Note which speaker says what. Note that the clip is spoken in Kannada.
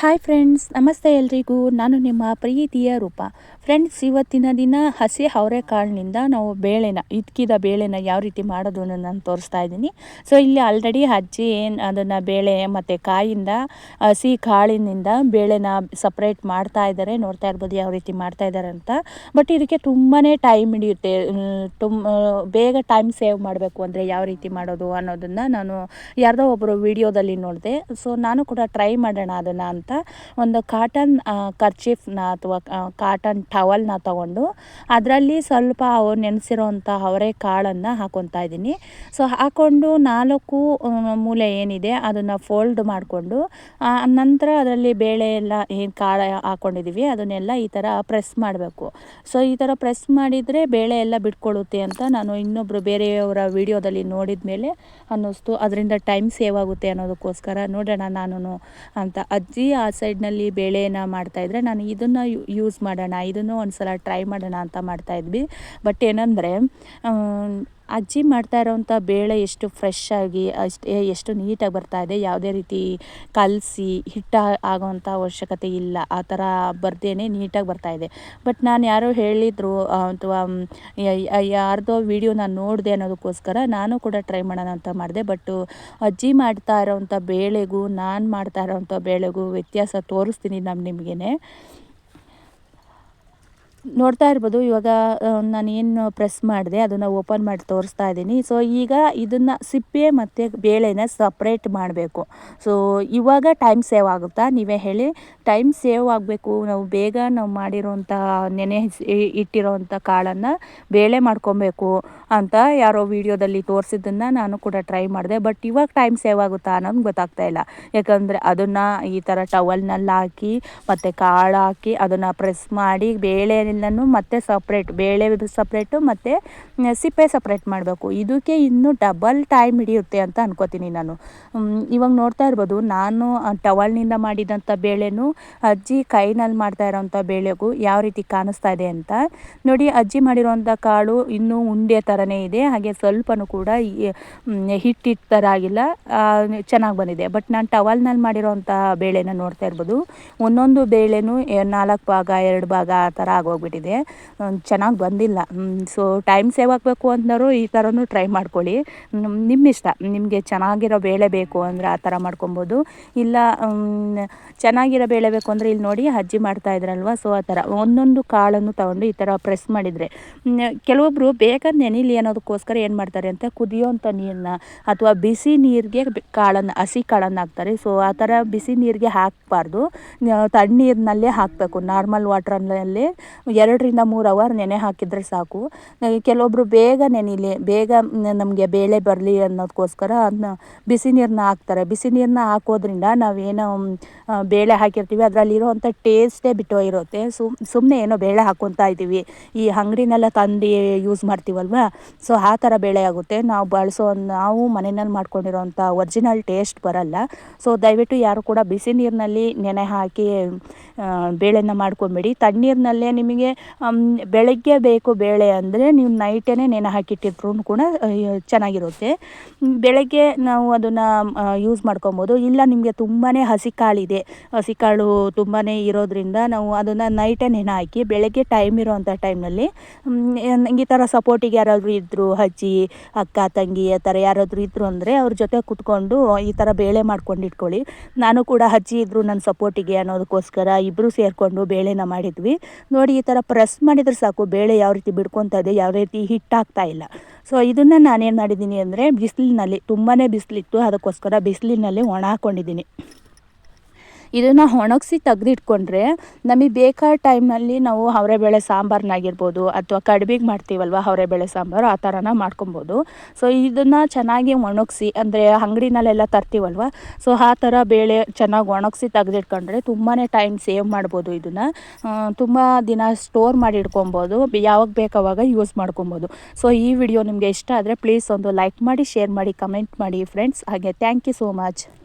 Speaker 1: ಹಾಯ್ ಫ್ರೆಂಡ್ಸ್ ನಮಸ್ತೆ ಎಲ್ರಿಗೂ. ನಾನು ನಿಮ್ಮ ಪ್ರೀತಿಯ ರೂಪ. ಫ್ರೆಂಡ್ಸ್ ಇವತ್ತಿನ ದಿನ ಹಸಿ ಅವರೆಕಾಳಿನಿಂದ ನಾವು ಬೇಳೆನ, ಇದ್ಕಿದ ಬೇಳೆನ ಯಾವ ರೀತಿ ಮಾಡೋದು ನಾನು ತೋರಿಸ್ತಾ ಇದ್ದೀನಿ. ಸೊ ಇಲ್ಲಿ ಆಲ್ರೆಡಿ ಅಜ್ಜಿ ಏನು ಅದನ್ನು ಬೇಳೆ ಮತ್ತು ಕಾಯಿಂದ, ಹಸಿ ಕಾಳಿನಿಂದ ಬೇಳೆನ ಸಪ್ರೇಟ್ ಮಾಡ್ತಾ ಇದ್ದಾರೆ. ನೋಡ್ತಾ ಇರ್ಬೋದು ಯಾವ ರೀತಿ ಮಾಡ್ತಾ ಇದ್ದಾರೆ ಅಂತ. ಬಟ್ ಇದಕ್ಕೆ ತುಂಬಾ ಟೈಮ್ ಹಿಡಿಯುತ್ತೆ. ತುಂಬ ಬೇಗ ಟೈಮ್ ಸೇವ್ ಮಾಡಬೇಕು ಅಂದರೆ ಯಾವ ರೀತಿ ಮಾಡೋದು ಅನ್ನೋದನ್ನು ನಾನು ಯಾರ್ದೋ ಒಬ್ಬರು ವಿಡಿಯೋದಲ್ಲಿ ನೋಡಿದೆ. ಸೊ ನಾನು ಕೂಡ ಟ್ರೈ ಮಾಡೋಣ ಅದನ್ನು ಒಂದು ಕಾಟನ್ ಕರ್ಚೀಫ್ನ ಅಥವಾ ಕಾಟನ್ ಟವಲ್ನ ತಗೊಂಡು ಅದರಲ್ಲಿ ಸ್ವಲ್ಪ ಅವು ನೆನೆಸಿರೋಂಥ ಅವರೇ ಕಾಳನ್ನು ಹಾಕೊತಾ ಇದ್ದೀನಿ. ಸೊ ಹಾಕ್ಕೊಂಡು ನಾಲ್ಕು ಮೂಲೆ ಏನಿದೆ ಅದನ್ನು ಫೋಲ್ಡ್ ಮಾಡಿಕೊಂಡು ನಂತರ ಅದರಲ್ಲಿ ಬೇಳೆ ಎಲ್ಲ ಏನು ಕಾಳು ಹಾಕ್ಕೊಂಡಿದ್ದೀವಿ ಅದನ್ನೆಲ್ಲ ಈ ಥರ ಪ್ರೆಸ್ ಮಾಡಬೇಕು. ಸೊ ಈ ಥರ ಪ್ರೆಸ್ ಮಾಡಿದರೆ ಬೇಳೆ ಎಲ್ಲ ಬಿಟ್ಕೊಳ್ಳುತ್ತೆ ಅಂತ ನಾನು ಇನ್ನೊಬ್ಬರು ಬೇರೆಯವರ ವಿಡಿಯೋದಲ್ಲಿ ನೋಡಿದ ಮೇಲೆ ಅನ್ನಿಸ್ತು. ಅದರಿಂದ ಟೈಮ್ ಸೇವ್ ಆಗುತ್ತೆ ಅನ್ನೋದಕ್ಕೋಸ್ಕರ ನೋಡೋಣ ನಾನು ಅಂತ. ಅಜ್ಜಿ ಆ ಸೈಡ್ನಲ್ಲಿ ಬೇಳೆನ ಮಾಡ್ತಾಯಿದ್ರೆ ನಾನು ಇದನ್ನು ಯೂಸ್ ಮಾಡೋಣ, ಇದನ್ನು ಒಂದು ಸಲ ಟ್ರೈ ಮಾಡೋಣ ಅಂತ ಮಾಡ್ತಾಯಿದ್ವಿ ಬಟ್ ಏನಂದರೆ ಅಜ್ಜಿ ಮಾಡ್ತಾ ಇರೋವಂಥ ಬೇಳೆ ಎಷ್ಟು ಫ್ರೆಶ್ ಆಗಿ, ಅಷ್ಟು ಎಷ್ಟು ನೀಟಾಗಿ ಬರ್ತಾ ಇದೆ, ಯಾವುದೇ ರೀತಿ ಕಲಸಿ, ಹಿಟ್ಟು ಆಗೋವಂಥ ಅವಶ್ಯಕತೆ ಇಲ್ಲ. ಆ ಥರ ಬರ್ದೇನೆ ನೀಟಾಗಿ ಬರ್ತಾ ಇದೆ. ಬಟ್ ನಾನು ಯಾರೋ ಹೇಳಿದರು ಅಥವಾ ಯಾರ್ದೋ ವಿಡಿಯೋ ನಾನು ನೋಡಿದೆ ಅನ್ನೋದಕ್ಕೋಸ್ಕರ ನಾನು ಕೂಡ ಟ್ರೈ ಮಾಡೋಣ ಅಂತ ಮಾಡಿದೆ. ಬಟ್ಟು ಅಜ್ಜಿ ಮಾಡ್ತಾ ಇರೋವಂಥ ಬೇಳೆಗೂ, ನಾನು ಮಾಡ್ತಾ ಇರೋವಂಥ ಬೇಳೆಗೂ ವ್ಯತ್ಯಾಸ ತೋರಿಸ್ತೀನಿ ನಮ್ಮ ನಿಮಗೇ ನೋಡ್ತಾ ಇರ್ಬೋದು. ಇವಾಗ ನಾನು ಏನು ಪ್ರೆಸ್ ಮಾಡಿದೆ, ಅದನ್ನು ಓಪನ್ ಮಾಡಿ ತೋರಿಸ್ತಾ ಇದ್ದೀನಿ. ಸೊ ಈಗ ಇದನ್ನು ಸಿಪ್ಪೆ ಮತ್ತು ಬೇಳೆನ ಸಪ್ರೇಟ್ ಮಾಡಬೇಕು. ಸೊ ಇವಾಗ ಟೈಮ್ ಸೇವ್ ಆಗುತ್ತಾ? ನೀವೇ ಹೇಳಿ. ಟೈಮ್ ಸೇವ್ ಆಗಬೇಕು. ನಾವು ಬೇಗ ನಾವು ಮಾಡಿರೋಂಥ ನೆನೆ ಇಟ್ಟಿರೋವಂಥ ಕಾಳನ್ನು ಬೇಳೆ ಮಾಡ್ಕೊಬೇಕು ಅಂತ ಯಾರೋ ವಿಡಿಯೋದಲ್ಲಿ ತೋರಿಸಿದ್ದನ್ನು ನಾನು ಕೂಡ ಟ್ರೈ ಮಾಡಿದೆ. ಬಟ್ ಇವಾಗ ಟೈಮ್ ಸೇವ್ ಆಗುತ್ತಾ ಅನ್ನೋದು ಗೊತ್ತಾಗ್ತಾ ಇಲ್ಲ. ಯಾಕಂದರೆ ಅದನ್ನು ಈ ಥರ ಟವಲ್ನಲ್ಲಿ ಹಾಕಿ, ಮತ್ತು ಕಾಳು ಹಾಕಿ, ಅದನ್ನು ಪ್ರೆಸ್ ಮಾಡಿ ಬೇಳೆ ಎಲ್ಲನೂ ಮತ್ತೆ ಸಪ್ರೇಟ್ ಬೇಳೆ ಸಪ್ರೇಟು ಮತ್ತು ಸಿಪ್ಪೆ ಸಪ್ರೇಟ್ ಮಾಡಬೇಕು. ಇದಕ್ಕೆ ಇನ್ನೂ ಡಬಲ್ ಟೈಮ್ ಹಿಡಿಯುತ್ತೆ ಅಂತ ಅನ್ಕೋತೀನಿ ನಾನು. ಇವಾಗ ನೋಡ್ತಾ ಇರ್ಬೋದು, ನಾನು ಟವಲ್ನಿಂದ ಮಾಡಿದಂಥ ಬೇಳೆನೂ ಅಜ್ಜಿ ಕೈನಲ್ಲಿ ಮಾಡ್ತಾ ಇರೋವಂಥ ಬೇಳೆಗೂ ಯಾವ ರೀತಿ ಕಾಣಿಸ್ತಾ ಇದೆ ಅಂತ. ನೋಡಿ, ಅಜ್ಜಿ ಮಾಡಿರೋವಂಥ ಕಾಳು ಇನ್ನೂ ಉಂಡೆ ಥರನೇ ಇದೆ. ಹಾಗೆ ಸ್ವಲ್ಪನೂ ಕೂಡ ಹಿಟ್ಟಿಟ್ಟು ಥರ ಆಗಿಲ್ಲ. ಚೆನ್ನಾಗಿ ಬಂದಿದೆ. ಬಟ್ ನಾನು ಟವಲ್ನಲ್ಲಿ ಮಾಡಿರೋವಂಥ ಬೇಳೆನ ನೋಡ್ತಾ ಇರ್ಬೋದು. ಒಂದೊಂದು ಬೇಳೆನೂ ನಾಲ್ಕು ಭಾಗ, ಎರಡು ಭಾಗ ಆ ಥರ ಆಗೋಗ್ಬಿಟ್ಟು ಬಿಟ್ಟಿದೆ ಚೆನ್ನಾಗಿ ಬಂದಿಲ್ಲ. ಸೊ ಟೈಮ್ ಸೇವ್ ಆಗಬೇಕು ಅಂದರು ಈ ಥರನೂ ಟ್ರೈ ಮಾಡ್ಕೊಳ್ಳಿ. ನಿಮ್ಮ ಇಷ್ಟ ನಿಮಗೆ ಚೆನ್ನಾಗಿರೋ ಬೇಳೆ ಬೇಕು ಅಂದರೆ ಆ ಥರ ಮಾಡ್ಕೊಬೋದು. ಇಲ್ಲ ಚೆನ್ನಾಗಿರೋ ಬೇಳೆ ಬೇಕು ಅಂದರೆ ಇಲ್ಲಿ ನೋಡಿ ಅಜ್ಜಿ ಮಾಡ್ತಾ ಇದ್ರಲ್ವ ಸೊ ಆ ಥರ ಒಂದೊಂದು ಕಾಳನ್ನು ತಗೊಂಡು ಈ ಥರ ಪ್ರೆಸ್ ಮಾಡಿದರೆ. ಕೆಲವೊಬ್ಬರು ಬೇಗ ನೆನಿಲಿ ಅನ್ನೋದಕ್ಕೋಸ್ಕರ ಏನು ಮಾಡ್ತಾರೆ ಅಂತ ಕುದಿಯೋಂಥ ನೀರನ್ನ ಅಥವಾ ಬಿಸಿ ನೀರಿಗೆ ಕಾಳನ್ನು, ಹಸಿ ಕಾಳನ್ನು ಹಾಕ್ತಾರೆ. ಸೊ ಆ ಥರ ಬಿಸಿ ನೀರಿಗೆ ಹಾಕಬಾರ್ದು. ತಣ್ಣೀರಿನಲ್ಲೇ ಹಾಕಬೇಕು. ನಾರ್ಮಲ್ ವಾಟ್ರಲ್ಲೇ ಎರಡರಿಂದ ಮೂರು ಅವರ್ ನೆನೆ ಹಾಕಿದರೆ ಸಾಕು. ಕೆಲವೊಬ್ಬರು ಬೇಗ ನೆನಿಲಿ, ಬೇಗ ನಮಗೆ ಬೇಳೆ ಬರಲಿ ಅನ್ನೋದಕ್ಕೋಸ್ಕರ ಅದನ್ನ ಬಿಸಿ ನೀರನ್ನ ಹಾಕ್ತಾರೆ. ಬಿಸಿ ನೀರನ್ನ ಹಾಕೋದ್ರಿಂದ ನಾವೇನೋ ಬೇಳೆ ಹಾಕಿರ್ತೀವಿ. ಅದರಲ್ಲಿರೋವಂಥ ಟೇಸ್ಟೇ ಬಿಟ್ಟು ಇರುತ್ತೆ ಸುಮ್ಮನೆ ಏನೋ ಬೇಳೆ ಹಾಕ್ಕೊತಾ ಇದ್ದೀವಿ. ಈ ಅಂಗಡಿನೆಲ್ಲ ತಂದು ಯೂಸ್ ಮಾಡ್ತೀವಲ್ವ? ಸೊ ಆ ಥರ ಬೇಳೆ ಆಗುತ್ತೆ. ನಾವು ಬಳಸೋ, ನಾವು ಮನೆಯಲ್ಲಿ ಮಾಡ್ಕೊಂಡಿರೋವಂಥ ಒರಿಜಿನಲ್ ಟೇಸ್ಟ್ ಬರಲ್ಲ. ಸೊ ದಯವಿಟ್ಟು ಯಾರು ಕೂಡ ಬಿಸಿ ನೀರಿನಲ್ಲಿ ನೆನೆ ಹಾಕಿ ಬೇಳೆನ ಮಾಡ್ಕೊಬೇಡಿ. ತಣ್ಣೀರಿನಲ್ಲೇ ನಿಮಗೆ ಬೆಳಗ್ಗೆ ಬೇಕು ಬೇಳೆ ಅಂದರೆ ನೀವು ನೈಟೇ ನೆನೆ ಹಾಕಿಟ್ಟಿದ್ರು ಕೂಡ ಚೆನ್ನಾಗಿರುತ್ತೆ. ಬೆಳಗ್ಗೆ ನಾವು ಅದನ್ನು ಯೂಸ್ ಮಾಡ್ಕೊಬೋದು. ಇಲ್ಲ ನಿಮಗೆ ತುಂಬಾ ಹಸಿ ಕಾಳಿದೆ ಹಸಿ ಕಾಳು ತುಂಬಾ ಇರೋದ್ರಿಂದ ನಾವು ಅದನ್ನು ನೈಟೇ ನೆನೆ ಹಾಕಿ, ಬೆಳಗ್ಗೆ ಟೈಮ್ ಇರೋವಂಥ ಟೈಮ್ನಲ್ಲಿ ಈ ಥರ ಸಪೋರ್ಟಿಗೆ ಯಾರಾದರೂ ಇದ್ದರು ಅಜ್ಜಿ, ಅಕ್ಕ, ತಂಗಿ, ಆ ಥರ ಯಾರಾದರೂ ಇದ್ದರು ಅಂದರೆ ಅವ್ರ ಜೊತೆ ಕುತ್ಕೊಂಡು ಈ ಥರ ಬೇಳೆ ಮಾಡ್ಕೊಂಡು ಇಟ್ಕೊಳ್ಳಿ. ನಾನು ಕೂಡ ಅಜ್ಜಿ ಇದ್ದರು ನನ್ನ ಸಪೋರ್ಟಿಗೆ ಅನ್ನೋದಕ್ಕೋಸ್ಕರ ಇಬ್ಬರು ಸೇರಿಕೊಂಡು ಬೇಳೆನ ಮಾಡಿದ್ವಿ. ನೋಡಿ ಥರ ಪ್ರೆಸ್ ಮಾಡಿದರೆ ಸಾಕು, ಬೇಳೆ ಯಾವ ರೀತಿ ಬಿಡ್ಕೊತಾ ಇದೆ ಯಾವ ರೀತಿ ಹಿಟ್ಟಾಗ್ತಾ ಇಲ್ಲ. ಸೊ ಇದನ್ನು ನಾನೇನು ಮಾಡಿದ್ದೀನಿ ಅಂದರೆ, ಬಿಸಿಲಿನಲ್ಲಿ ತುಂಬಾ ಬಿಸಿಲಿತ್ತು, ಅದಕ್ಕೋಸ್ಕರ ಬಿಸಿಲಿನಲ್ಲಿ ಒಣ ಹಾಕ್ಕೊಂಡಿದ್ದೀನಿ ಇದನ್ನು ಒಣಗಿಸಿ ತೆಗೆದಿಟ್ಕೊಂಡ್ರೆ ನಮಗೆ ಬೇಕಾದ ಟೈಮ್ನಲ್ಲಿ ನಾವು ಅವರೆಬೇಳೆ ಸಾಂಬಾರನ್ನಾಗಿರ್ಬೋದು ಅಥವಾ ಕಡ್ಬಿಗೆ ಮಾಡ್ತೀವಲ್ವ ಅವರೆಬೇಳೆ ಸಾಂಬಾರು ಆ ಥರನ ಮಾಡ್ಕೊಬೋದು. ಸೊ ಇದನ್ನು ಚೆನ್ನಾಗಿ ಒಣಗಿಸಿ ಅಂದರೆ ಅಂಗಡಿನಲ್ಲೆಲ್ಲ ತರ್ತೀವಲ್ವ? ಸೊ ಆ ಥರ ಬೇಳೆ ಚೆನ್ನಾಗಿ ಒಣಗಿಸಿ ತೆಗೆದಿಟ್ಕೊಂಡ್ರೆ ತುಂಬಾ ಟೈಮ್ ಸೇವ್ ಮಾಡ್ಬೋದು ಇದನ್ನು. ತುಂಬ ದಿನ ಸ್ಟೋರ್ ಮಾಡಿ ಇಟ್ಕೊಬೋದು ಯಾವಾಗ ಬೇಕಾವಾಗ ಯೂಸ್ ಮಾಡ್ಕೊಬೋದು. ಸೊ ಈ ವಿಡಿಯೋ ನಿಮಗೆ ಇಷ್ಟ ಆದರೆ ಪ್ಲೀಸ್ ಒಂದು ಲೈಕ್ ಮಾಡಿ, ಶೇರ್ ಮಾಡಿ, ಕಮೆಂಟ್ ಮಾಡಿ ಫ್ರೆಂಡ್ಸ್. ಹಾಗೆ ಥ್ಯಾಂಕ್ ಯು ಸೋ ಮಚ್.